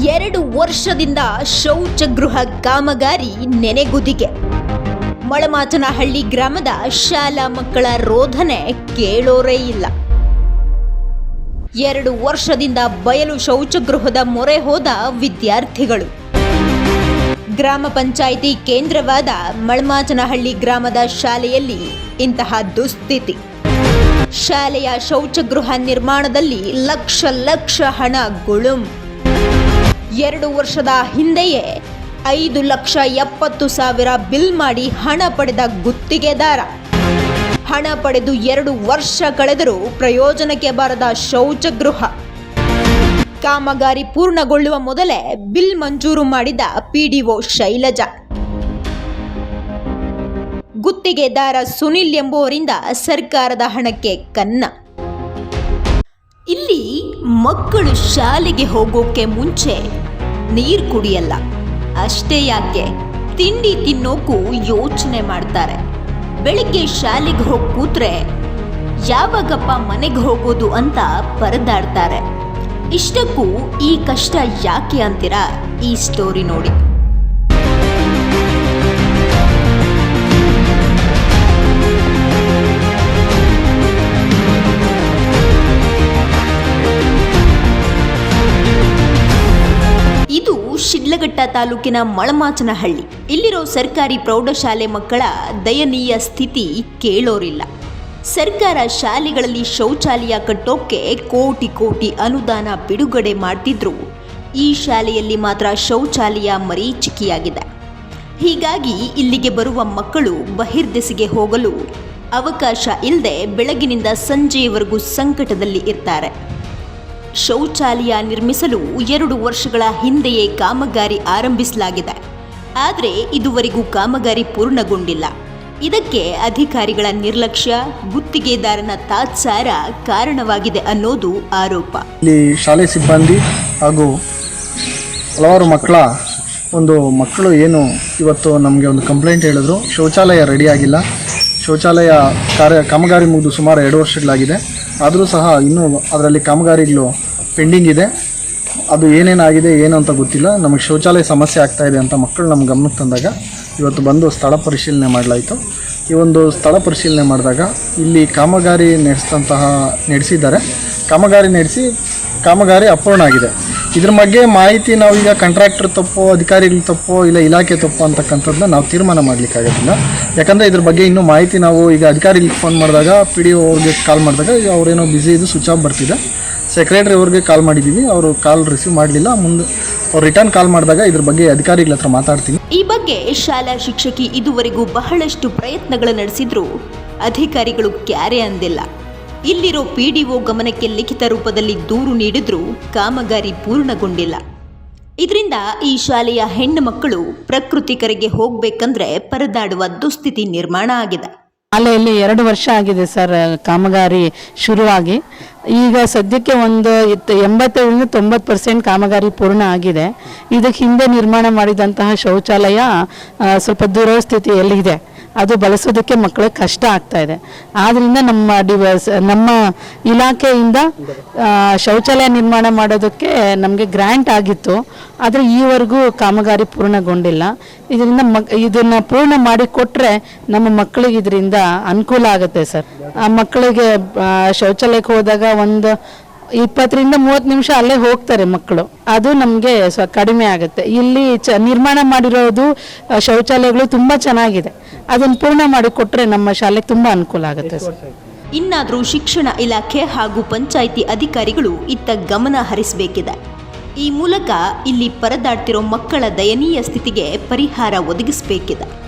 ಎರಡು ವರ್ಷದಿಂದ ಶೌಚಗೃಹ ಕಾಮಗಾರಿ ನೆನೆಗುದಿಗೆ. ಮಳಮಾಚನಹಳ್ಳಿ ಗ್ರಾಮದ ಶಾಲಾ ಮಕ್ಕಳ ರೋಧನೆ ಕೇಳೋರೇ ಇಲ್ಲ. ಎರಡು ವರ್ಷದಿಂದ ಬಯಲು ಶೌಚಗೃಹದ ಮೊರೆ ಹೋದ ವಿದ್ಯಾರ್ಥಿಗಳು. ಗ್ರಾಮ ಪಂಚಾಯಿತಿ ಕೇಂದ್ರವಾದ ಮಳಮಾಚನಹಳ್ಳಿ ಗ್ರಾಮದ ಶಾಲೆಯಲ್ಲಿ ಇಂತಹ ದುಸ್ಥಿತಿ. ಶಾಲೆಯ ಶೌಚಗೃಹ ನಿರ್ಮಾಣದಲ್ಲಿ ಲಕ್ಷ ಲಕ್ಷ ಹಣ ಗುಳುಂ. ಎರಡು ವರ್ಷದ ಹಿಂದೆಯೇ ಐದು ಲಕ್ಷ ಎಪ್ಪತ್ತು ಸಾವಿರ ಬಿಲ್ ಮಾಡಿ ಹಣ ಪಡೆದ ಗುತ್ತಿಗೆದಾರ. ಹಣ ಪಡೆದು ಎರಡು ವರ್ಷ ಕಳೆದರೂ ಪ್ರಯೋಜನಕ್ಕೆ ಬಾರದ ಶೌಚಗೃಹ. ಕಾಮಗಾರಿ ಪೂರ್ಣಗೊಳ್ಳುವ ಮೊದಲೇ ಬಿಲ್ ಮಂಜೂರು ಮಾಡಿದ ಪಿಡಿಒ ಶೈಲಜಾ. ಗುತ್ತಿಗೆದಾರ ಸುನಿಲ್ ಎಂಬುವರಿಂದ ಸರ್ಕಾರದ ಹಣಕ್ಕೆ ಕನ್ನ. ಇಲ್ಲಿ ಮಕ್ಕಳು ಶಾಲೆಗೆ ಹೋಗೋಕೆ ಮುಂಚೆ ನೀರು ಕುಡಿಯಲ್ಲ. ಅಷ್ಟೇ ಯಾಕೆ? ತಿಂಡಿ ತಿನ್ನೋಕ್ಕೂ ಯೋಚನೆ ಮಾಡ್ತಾರೆ. ಬೆಳಿಗ್ಗೆ ಶಾಲೆಗೆ ಹೋಗಿ ಕೂತ್ರೆ ಯಾವಾಗಪ್ಪ ಮನೆಗೆ ಹೋಗೋದು ಅಂತ ಪರದಾಡ್ತಾರೆ. ಇಷ್ಟಕ್ಕೂ ಈ ಕಷ್ಟ ಯಾಕೆ ಅಂತೀರಾ? ಈ ಸ್ಟೋರಿ ನೋಡಿ. ಶಿಡ್ಲಘಟ್ಟ ತಾಲೂಕಿನ ಮಳಮಾಚನಹಳ್ಳಿ. ಇಲ್ಲಿರೋ ಸರ್ಕಾರಿ ಪ್ರೌಢಶಾಲೆ ಮಕ್ಕಳ ದಯನೀಯ ಸ್ಥಿತಿ ಕೇಳೋರಿಲ್ಲ. ಸರ್ಕಾರ ಶಾಲೆಗಳಲ್ಲಿ ಶೌಚಾಲಯ ಕಟ್ಟೋಕೆ ಕೋಟಿ ಕೋಟಿ ಅನುದಾನ ಬಿಡುಗಡೆ ಮಾಡ್ತಿದ್ರು. ಈ ಶಾಲೆಯಲ್ಲಿ ಮಾತ್ರ ಶೌಚಾಲಯ ಮರೀಚಿಕೆಯಾಗಿದೆ. ಹೀಗಾಗಿ ಇಲ್ಲಿಗೆ ಬರುವ ಮಕ್ಕಳು ಬಹಿರ್ದೆಸೆಗೆ ಹೋಗಲು ಅವಕಾಶ ಇಲ್ಲದೆ ಬೆಳಗಿನಿಂದ ಸಂಜೆಯವರೆಗೂ ಸಂಕಟದಲ್ಲಿ ಇರ್ತಾರೆ. ಶೌಚಾಲಯ ನಿರ್ಮಿಸಲು ಎರಡು ವರ್ಷಗಳ ಹಿಂದೆಯೇ ಕಾಮಗಾರಿ ಆರಂಭಿಸಲಾಗಿದೆ. ಆದರೆ ಇದುವರೆಗೂ ಕಾಮಗಾರಿ ಪೂರ್ಣಗೊಂಡಿಲ್ಲ. ಇದಕ್ಕೆ ಅಧಿಕಾರಿಗಳ ನಿರ್ಲಕ್ಷ್ಯ, ಗುತ್ತಿಗೆದಾರನ ತಾತ್ಸಾರ ಕಾರಣವಾಗಿದೆ ಅನ್ನೋದು ಆರೋಪ. ಇಲ್ಲಿ ಶಾಲೆ ಸಿಬ್ಬಂದಿ ಹಾಗೂ ಹಲವಾರು ಮಕ್ಕಳ ಒಂದು ಮಕ್ಕಳು ಏನು ಇವತ್ತು ನಮಗೆ ಒಂದು ಕಂಪ್ಲೇಂಟ್ ಹೇಳಿದ್ರು. ಶೌಚಾಲಯ ರೆಡಿಯಾಗಿಲ್ಲ ಶೌಚಾಲಯ ಕಾರ್ಯ ಕಾಮಗಾರಿ ಮುಗಿದು ಸುಮಾರು ಎರಡು ವರ್ಷಗಳಾಗಿದೆ. ಆದರೂ ಸಹ ಇನ್ನೂ ಅದರಲ್ಲಿ ಕಾಮಗಾರಿಗಳು ಪೆಂಡಿಂಗ್ ಇದೆ. ಅದು ಏನೇನಾಗಿದೆ, ಏನು ಅಂತ ಗೊತ್ತಿಲ್ಲ. ನಮಗೆ ಶೌಚಾಲಯ ಸಮಸ್ಯೆ ಆಗ್ತಾ ಅಂತ ಮಕ್ಕಳು ನಮ್ಮ ಗಮನಕ್ಕೆ ತಂದಾಗ ಇವತ್ತು ಬಂದು ಸ್ಥಳ ಪರಿಶೀಲನೆ ಮಾಡಲಾಯಿತು. ಈ ಒಂದು ಸ್ಥಳ ಪರಿಶೀಲನೆ ಮಾಡಿದಾಗ ಇಲ್ಲಿ ಕಾಮಗಾರಿ ನಡೆಸಿದಂತಹ, ನಡೆಸಿದ್ದಾರೆ. ಕಾಮಗಾರಿ ನಡೆಸಿ, ಕಾಮಗಾರಿ ಅಪೂರ್ಣ ಆಗಿದೆ. ಇದ್ರ ಬಗ್ಗೆ ಮಾಹಿತಿ ನಾವು ಈಗ ಕಾಂಟ್ರಾಕ್ಟರ್ ತಪ್ಪೋ, ಅಧಿಕಾರಿಗಳು ತಪ್ಪೋ, ಇಲ್ಲ ಇಲಾಖೆ ತಪ್ಪೋ ಅಂತಕ್ಕಂಥದ್ದನ್ನ ನಾವು ತೀರ್ಮಾನ ಮಾಡಲಿಕ್ಕಾಗೋದಿಲ್ಲ ಯಾಕಂದರೆ ಇದ್ರ ಬಗ್ಗೆ ಇನ್ನೂ ಮಾಹಿತಿ ನಾವು ಈಗ ಅಧಿಕಾರಿಗಳಿಗೆ ಫೋನ್ ಮಾಡಿದಾಗ ಪಿ ಡಿ ಅವ್ರಿಗೆ ಕಾಲ್ ಮಾಡಿದಾಗ ಅವರೇನೋ ಬ್ಯುಸಿ ಇದು ಸ್ವಿಚ್ ಆಫ್ ಬರ್ತಿದೆ. ಸೆಕ್ರೆಟರಿ ಅವ್ರಿಗೆ ಕಾಲ್ ಮಾಡಿದ್ದೀವಿ ಅವರು ಕಾಲ್ ರಿಸೀವ್ ಮಾಡಲಿಲ್ಲ. ಮುಂದೆ ಅವ್ರು ರಿಟರ್ನ್ ಕಾಲ್ ಮಾಡಿದಾಗ ಇದ್ರ ಬಗ್ಗೆ ಅಧಿಕಾರಿಗಳ ಹತ್ರ ಮಾತಾಡ್ತೀನಿ. ಈ ಬಗ್ಗೆ ಶಾಲಾ ಶಿಕ್ಷಕಿ ಇದುವರೆಗೂ ಬಹಳಷ್ಟು ಪ್ರಯತ್ನಗಳು ನಡೆಸಿದ್ರು. ಅಧಿಕಾರಿಗಳು ಕ್ಯಾರೆ ಅಂದಿಲ್ಲ. ಇಲ್ಲಿರೋ ಪಿಡಿಒ ಗಮನಕ್ಕೆ ಲಿಖಿತ ರೂಪದಲ್ಲಿ ದೂರು ನೀಡಿದ್ರೂ ಕಾಮಗಾರಿ ಪೂರ್ಣಗೊಂಡಿಲ್ಲ. ಇದರಿಂದ ಈ ಶಾಲೆಯ ಹೆಣ್ಣು ಮಕ್ಕಳು ಪ್ರಕೃತಿ ಕರೆಗೆ ಹೋಗ್ಬೇಕಂದ್ರೆ ಪರದಾಡುವ ದುಸ್ಥಿತಿ ನಿರ್ಮಾಣ ಆಗಿದೆ. ಶಾಲೆಯಲ್ಲಿ ಎರಡು ವರ್ಷ ಆಗಿದೆ ಸರ್, ಕಾಮಗಾರಿ ಶುರುವಾಗಿ. ಈಗ ಸದ್ಯಕ್ಕೆ ಒಂದು ಎಂಬತ್ತರಿಂದ ತೊಂಬತ್ತು ಪರ್ಸೆಂಟ್ ಕಾಮಗಾರಿ ಪೂರ್ಣ ಆಗಿದೆ. ಇದಕ್ಕೆ ಹಿಂದೆ ನಿರ್ಮಾಣ ಮಾಡಿದಂತಹ ಶೌಚಾಲಯ ಸ್ವಲ್ಪ ಸ್ವಲ್ಪ ದುರಸ್ಥಿತಿಯಲ್ಲಿದೆ ಅದು ಬಳಸೋದಕ್ಕೆ ಮಕ್ಕಳಿಗೆ ಕಷ್ಟ ಆಗ್ತಾ ಇದೆ. ಆದ್ದರಿಂದ ನಮ್ಮ ಡಿವೈಸ್, ನಮ್ಮ ಇಲಾಖೆಯಿಂದ ಶೌಚಾಲಯ ನಿರ್ಮಾಣ ಮಾಡೋದಕ್ಕೆ ನಮಗೆ ಗ್ರ್ಯಾಂಟ್ ಆಗಿತ್ತು. ಆದರೆ ಈವರೆಗೂ ಕಾಮಗಾರಿ ಪೂರ್ಣಗೊಂಡಿಲ್ಲ. ಇದರಿಂದ ಮಕ್, ಇದನ್ನು ಪೂರ್ಣ ಮಾಡಿ ಕೊಟ್ಟರೆ ನಮ್ಮ ಮಕ್ಕಳಿಗೆ ಇದರಿಂದ ಅನುಕೂಲ ಆಗುತ್ತೆ ಸರ್. ಆ ಮಕ್ಕಳಿಗೆ ಶೌಚಾಲಯಕ್ಕೆ ಹೋದಾಗ ಒಂದು ಇಪ್ಪತ್ತರಿಂದ ಮೂವತ್ತು ನಿಮಿಷ ಅಲ್ಲೇ ಹೋಗ್ತಾರೆ ಮಕ್ಕಳು. ಅದು ನಮಗೆ ಸ್ವ ಕಡಿಮೆ ಆಗುತ್ತೆ. ಇಲ್ಲಿ ಚ, ನಿರ್ಮಾಣ ಮಾಡಿರೋದು ಶೌಚಾಲಯಗಳು ತುಂಬ ಚೆನ್ನಾಗಿದೆ. ಅದನ್ನು ಪೂರ್ಣ ಮಾಡಿ ಕೊಟ್ಟರೆ ನಮ್ಮ ಶಾಲೆ ತುಂಬ ಅನುಕೂಲ ಆಗುತ್ತೆ ಇನ್ನಾದರೂ ಶಿಕ್ಷಣ ಇಲಾಖೆ ಹಾಗೂ ಪಂಚಾಯಿತಿ ಅಧಿಕಾರಿಗಳು ಇತ್ತ ಗಮನ ಹರಿಸಬೇಕಿದೆ. ಈ ಮೂಲಕ ಇಲ್ಲಿ ಪರದಾಡ್ತಿರೋ ಮಕ್ಕಳ ದಯನೀಯ ಸ್ಥಿತಿಗೆ ಪರಿಹಾರ ಒದಗಿಸಬೇಕಿದೆ.